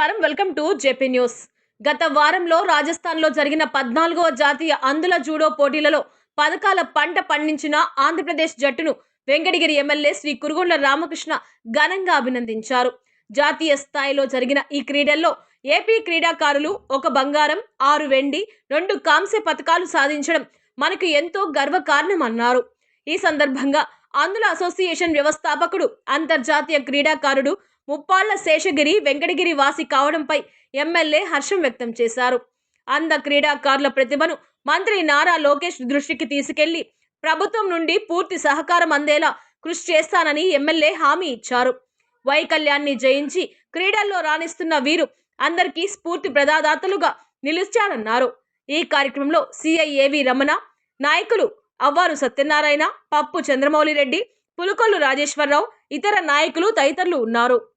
నమస్కారం. Welcome to JP news. గత వారంలో రాజస్థాన్లో జరిగిన పద్నాలుగవ జాతీయ అందుల జూడో పోటీలలో పథకాల పంట పండించిన ఆంధ్రప్రదేశ్ జట్టును వెంకటగిరి ఎమ్మెల్యే శ్రీ కురుగొండ్ల రామకృష్ణ ఘనంగా అభినందించారు. జాతీయ స్థాయిలో జరిగిన ఈ క్రీడల్లో ఏపీ క్రీడాకారులు ఒక బంగారం ఆరు వెండి రెండు కాంస్య పథకాలు సాధించడం మనకు ఎంతో గర్వకారణమన్నారు. ఈ సందర్భంగా అందుల అసోసియేషన్ వ్యవస్థాపకుడు అంతర్జాతీయ క్రీడాకారుడు ముప్పాళ్ళ శేషగిరి వెంకటగిరి వాసి కావడంపై ఎమ్మెల్యే హర్షం వ్యక్తం చేశారు. అంద క్రీడాకారుల ప్రతిభను మంత్రి నారా లోకేష్ దృష్టికి తీసుకెళ్ళి ప్రభుత్వం నుండి పూర్తి సహకారం అందేలా కృషి చేస్తానని ఎమ్మెల్యే హామీ ఇచ్చారు. వైకల్యాన్ని జయించి క్రీడల్లో రాణిస్తున్న వీరు అందరికీ స్ఫూర్తి ప్రదాదాతలుగా నిలుచారన్నారు. ఈ కార్యక్రమంలో సిఐఏవి రమణ నాయకులు అవ్వారు సత్యనారాయణ పప్పు చంద్రమౌళి రెడ్డి పులుకొల్లు రాజేశ్వరరావు ఇతర నాయకులు తదితరులు ఉన్నారు.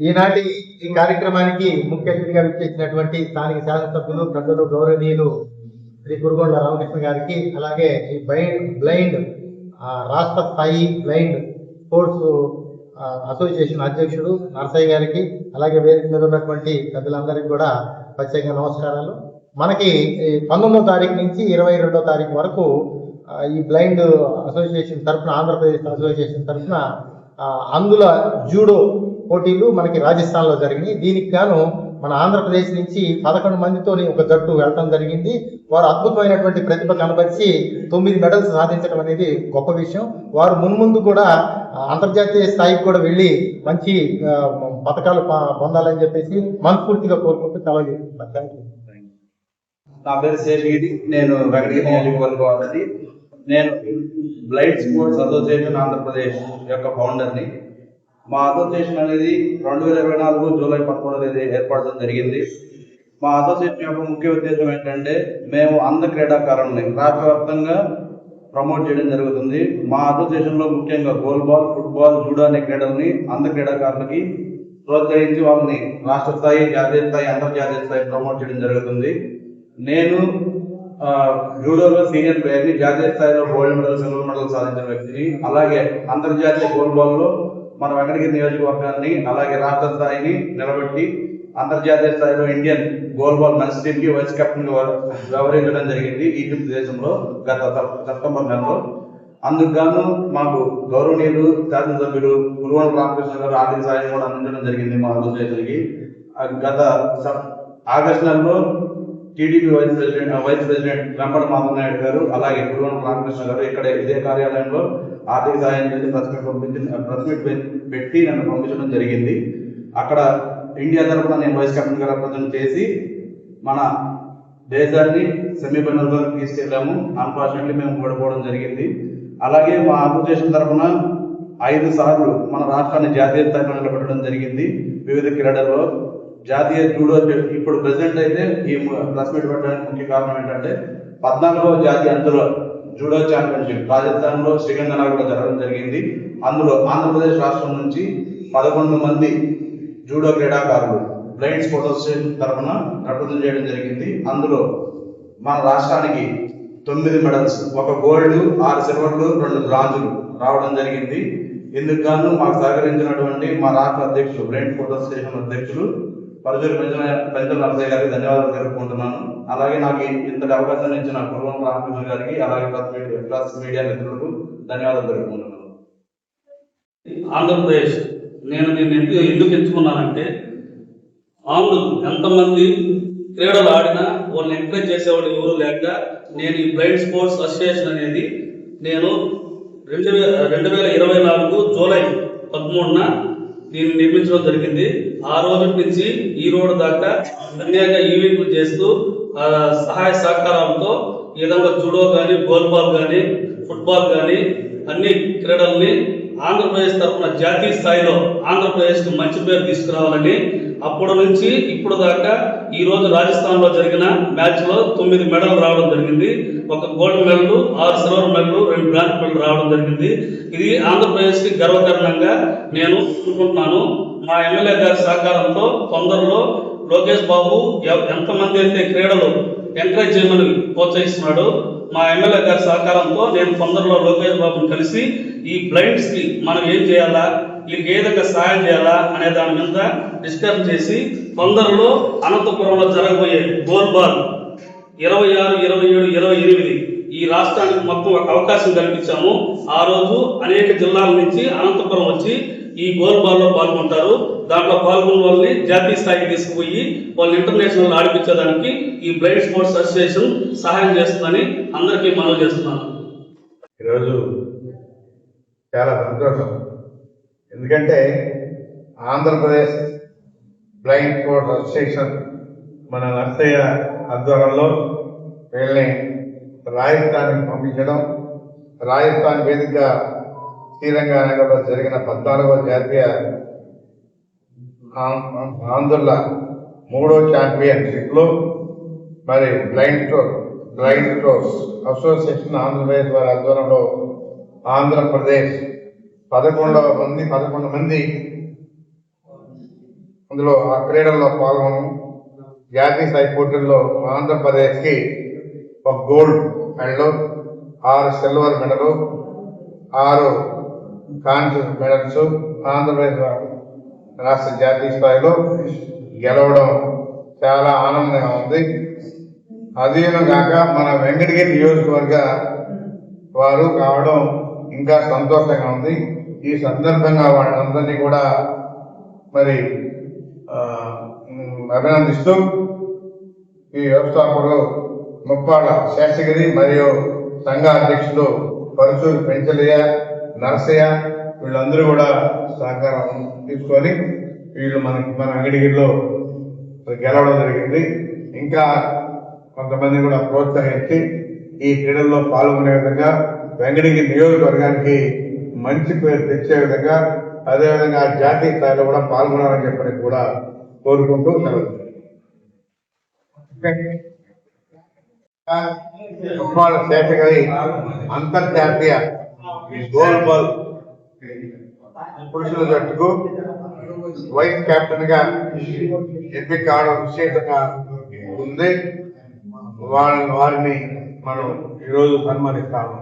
ఈనాటి ఈ కార్యక్రమానికి ముఖ్య అతిథిగా విచ్చేసినటువంటి స్థానిక శాసనసభ్యులు ప్రజలు గౌరవనీయులు శ్రీ కురుగొండ రామకృష్ణ గారికి అలాగే ఈ బ్లైండ్ బ్లైండ్ రాష్ట్ర స్థాయి బ్లైండ్ స్పోర్ట్స్ అసోసియేషన్ అధ్యక్షుడు నరసయ్య గారికి అలాగే వేదిక మీద ఉన్నటువంటి పెద్దలందరికీ కూడా ప్రత్యేకంగా నమస్కారాలు. మనకి ఈ పంతొమ్మిదో తారీఖు నుంచి ఇరవై రెండో తారీఖు వరకు ఈ బ్లైండ్ అసోసియేషన్ తరఫున ఆంధ్రప్రదేశ్ అసోసియేషన్ తరఫున ఆ, అందుల జూడో పోటీలు మనకి రాజస్థాన్లో జరిగినాయి. దీనికి గాను మన ఆంధ్రప్రదేశ్ నుంచి పదకొండు మందితోని ఒక జట్టు వెళ్ళటం జరిగింది. వారు అద్భుతమైనటువంటి ప్రతిభ కనబరిచి తొమ్మిది మెడల్స్ సాధించడం అనేది గొప్ప విషయం. వారు మున్ముందు కూడా అంతర్జాతీయ స్థాయికి కూడా వెళ్ళి మంచి పథకాలు పొందాలని చెప్పేసి మనస్ఫూర్తిగా కోరుకుంటూ సెలవు నా పేరు శేషగిరి. నేను వెంకటగిరి నేను బ్లైండ్ స్పోర్ట్స్ అసోసియేషన్ ఆంధ్రప్రదేశ్ యొక్క ఫౌండర్ని. మా అసోసియేషన్ అనేది రెండు వేల ఇరవై నాలుగు జూలై పదకొండు తేదీ ఏర్పడడం జరిగింది. మా అసోసియేషన్ యొక్క ముఖ్య ఉద్దేశం ఏంటంటే మేము అంధ క్రీడాకారుల్ని రాష్ట్ర వ్యాప్తంగా ప్రమోట్ చేయడం జరుగుతుంది. మా అసోసియేషన్లో ముఖ్యంగా గోల్బాల్ ఫుట్బాల్ జూడో అనే క్రీడల్ని అంధ క్రీడాకారులకి ప్రోత్సహించి వాళ్ళని రాష్ట్ర స్థాయి జాతీయ స్థాయి అంతర్జాతీయ స్థాయి ప్రమోట్ చేయడం జరుగుతుంది. నేను జూడోలో సీనియర్ ప్లేయర్ని జాతీయ స్థాయిలో గోల్డ్ మెడల్ సిల్వర్ మెడల్ సాధించిన వ్యక్తిని అలాగే అంతర్జాతీయ గోల్బాల్లో మన వెంకటగిరి నియోజకవర్గాన్ని అలాగే రాష్ట్ర స్థాయిని నిలబెట్టి అంతర్జాతీయ స్థాయిలో ఇండియన్ గోల్ బాల్ మెన్స్ టీమ్కి వైస్ కెప్టెన్ వ్యవహరించడం జరిగింది ఈజిప్ట్ దేశంలో గత సెప్టెంబర్ నెలలో. అందుకు గాను మాకు గౌరవనీయులు శాసనసభ్యులు గురువన్ రామకృష్ణ గారు ఆర్థిక సాయం కూడా అందించడం జరిగింది మా అధ్యక్షులకి గత సెప్- ఆగస్టు నెలలో TDP vice president vice president Vempata Madhav Naidu గారు అలాగే గురువన్ రామకృష్ణ గారు ఇక్కడ ఇదే కార్యాలయంలో ఆర్థిక సహాయం చేసి ప్రెస్ మీట్ పంపించి ప్రెస్ మీట్ పెట్టి నన్ను పంపించడం జరిగింది. అక్కడ ఇండియా తరఫున నేను వైస్ కెప్టెన్గా రిప్రజెంట్ చేసి మన దేశాన్ని సెమీఫైనల్ వరకు తీసుకెళ్ళాము. అన్ఫార్చునేట్లీ మేము ఓడిపోవడం జరిగింది. అలాగే మా అసోసియేషన్ తరఫున ఐదు సార్లు మన రాష్ట్రాన్ని జాతీయ స్థాయిలో నిలబెట్టడం జరిగింది వివిధ క్రీడల్లో. జాతీయ జూడో ఇప్పుడు ప్రెసిడెంట్ అయితే ఈ ప్రెస్ మీట్ పెట్టడానికి ముఖ్య కారణం ఏంటంటే పద్నాలుగవ జాతీయ అందులో జూడో ఛాంపియన్షిప్ రాజస్థాన్లో లో శ్రీగంగనగర్లో జరగడం జరిగింది. అందులో ఆంధ్రప్రదేశ్ రాష్ట్రం నుంచి పదకొండు మంది జూడో క్రీడాకారులు బ్లైండ్ స్పోర్ట్స్ అసోసియేషన్ తరఫున రిప్రజెంట్ చేయడం జరిగింది. అందులో మన రాష్ట్రానికి తొమ్మిది మెడల్స్ ఒక గోల్డ్ ఆరు సిల్వర్లు రెండు బ్రాంజులు రావడం జరిగింది. ఇందుకు గాను మాకు సహకరించినటువంటి మా రాష్ట్ర అధ్యక్షులు బ్లైండ్ ఫోటో అసోసియేషన్ అధ్యక్షులు పరుచూరు పెంచిన పెంచల నరసయ్య గారికి ధన్యవాదాలు తెలుపుకుంటున్నాను. అలాగే నాకు ఇంతటి అవకాశం ఇచ్చిన కుర్వం రామకృష్ణ గారికి అలాగే ప్లస్ మీడియా మిత్రులకు ధన్యవాదాలు తెలుపుకుంటున్నాను. ఆంధ్రప్రదేశ్. నేను నేను ఎందుకు ఎందుకు ఎంచుకున్నానంటే ఆంధ్రులు ఎంతమంది క్రీడలు ఆడినా వాళ్ళని ఎంకరేజ్ చేసేవాళ్ళు ఎవరు లేక నేను ఈ బ్లైండ్ స్పోర్ట్స్ అసోసియేషన్ అనేది నేను రెండు వేల రెండు వేల ఇరవై నాలుగు జూలై పదమూడున దీన్ని నిర్మించడం జరిగింది. ఆ రోజు నుంచి ఈ రోజు దాకా అనేక ఈవెంట్లు చేస్తూ ఆ, సహాయ సహకారాలతో ఈ విధంగా జూడో కానీ గోల్బాల్ కానీ ఫుట్బాల్ కానీ అన్ని క్రీడల్ని ఆంధ్రప్రదేశ్ తరఫున జాతీయ స్థాయిలో ఆంధ్రప్రదేశ్కి మంచి పేరు తీసుకురావాలని అప్పటి నుంచి ఇప్పుడు దాకా ఈ రోజు జరిగిన మ్యాచ్లో తొమ్మిది మెడల్ రావడం జరిగింది. ఒక గోల్డ్ మెడల్ ఆరు సిల్వర్ మెడల్ రెండు బ్రాంజ్ మెడల్ రావడం జరిగింది. ఇది ఆంధ్రప్రదేశ్కి గర్వకారణంగా నేను అనుకుంటున్నాను. మా ఎమ్మెల్యే గారి సహకారంతో తొందరలో లోకేష్ బాబు ఎ- ఎంతమంది అయితే క్రీడలు ఎంకరేజ్ చేయమని ప్రోత్సహిస్తున్నాడు మా ఎమ్మెల్యే గారి సహకారంతో నేను తొందరలో లోకేష్ బాబుని కలిసి ఈ బ్లైండ్స్కి మనం ఏం చేయాలా? వీళ్ళకి ఏ విధంగా సహాయం చేయాలా? అనే దాని మీద డిస్కస్ చేసి తొందరలో అనంతపురంలో జరగబోయే గోల్ బాల్ ఇరవై ఆరు ఇరవై ఏడు ఇరవై ఎనిమిది ఈ రాష్ట్రానికి మొత్తం ఒక అవకాశం కల్పించాము. ఆ రోజు అనేక జిల్లాల నుంచి అనంతపురం వచ్చి ఈ గోల్ పాల్గొంటారు. దాంట్లో పాల్గొన్న వాళ్ళని జాతీయ స్థాయికి తీసుకుపోయి వాళ్ళు ఇంటర్నేషనల్ ఆడిపించడానికి ఈ బ్లైండ్ స్పోర్ట్స్ అసోసియేషన్ సహాయం చేస్తుందని అందరికీ మనవి చేస్తున్నాను. ఈరోజు చాలా సంతోషం. ఎందుకంటే ఆంధ్రప్రదేశ్ బ్లైండ్ స్పోర్ట్స్ అసోసియేషన్ మన నర్సయ్య ఆధ్వర్యంలో వీళ్ళని రాజస్థాన్కి పంపించడం రాజస్థాన్ వేదికగా శ్రీరంగనగర్లో జరిగిన పద్నాలుగవ జాతీయ ఆంధ్రుల మూడో ఛాంపియన్షిప్లో మరి బ్లైండ్ స్టో బ్లైండ్ స్టోర్స్ అసోసియేషన్ ఆంధ్రప్రదేశ్ వారి ఆధ్వర్యంలో ఆంధ్రప్రదేశ్ పదకొండవ మంది పదకొండు మంది అందులో ఆ క్రీడల్లో పాల్గొనడం జాతీయ స్థాయి పోటీల్లో ఆంధ్రప్రదేశ్కి ఒక గోల్డ్ మెడల్ ఆరు సిల్వర్ మెడలు ఆరు కాంస్య మెడల్స్ ఆంధ్రప్రదేశ్ రాష్ట్ర జాతీయ స్థాయిలో గెలవడం చాలా ఆనందంగా ఉంది. అదేను కాక మన వెంకటగిరి నియోజకవర్గ వారు కావడం ఇంకా సంతోషంగా ఉంది. ఈ సందర్భంగా వాళ్ళందరినీ కూడా మరి అభినందిస్తూ ఈ వ్యవస్థాపకులు ముప్పాడ శేషగిరి మరియు సంఘ అధ్యక్షులు పరుచూరు పెంచలయ్య నరసయ్య వీళ్ళందరూ కూడా సహకారం తీసుకొని వీళ్ళు మనకి మన అంగడిగిరిలో గెలవడం జరిగింది. ఇంకా కొంతమంది కూడా ప్రోత్సహించి ఈ క్రీడల్లో పాల్గొనే విధంగా వెంకటగిరి నియోజకవర్గానికి మంచి పేరు తెచ్చే విధంగా అదేవిధంగా జాతీయ స్థాయిలో కూడా పాల్గొనాలని చెప్పని కూడా కోరుకుంటూ సెలవు ఫుట్బాల్ కేటగిరీ అంతర్జాతీయ గోల్బాల్ పురుషుల జట్టుకు వైస్ కెప్టెన్గా ఎంపిక కావడం విశేషంగా ఉంది. వాళ్ళ వారిని మనం ఈరోజు సన్మానిస్తాము.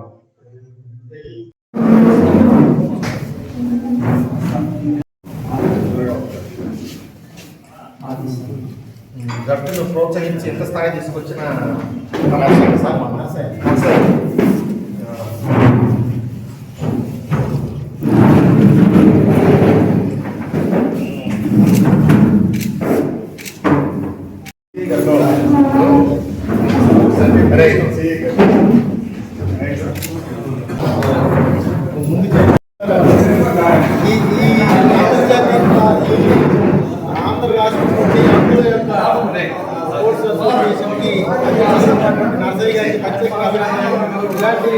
జట్టును ప్రోత్సహించి ఎంత స్థాయి తీసుకొచ్చిన నరసింహ సార్ మా నరసింహ. అరే అధ్యక్షులైనటువంటి నర్సరీ గారికి ప్రత్యేకంగా అభినందనలు. ఇలాంటి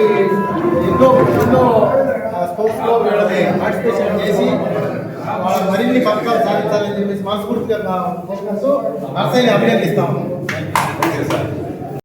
ఎన్నో ఎన్నో స్పోర్ట్స్లో వీళ్ళని పార్టిసిపేషన్ చేసి వాళ్ళ మరిన్ని పథకాలు సాధించాలని చెప్పేసి మనస్ఫూర్తిగా కోరుకుంటూ నర్సరీని అభినందిస్తాము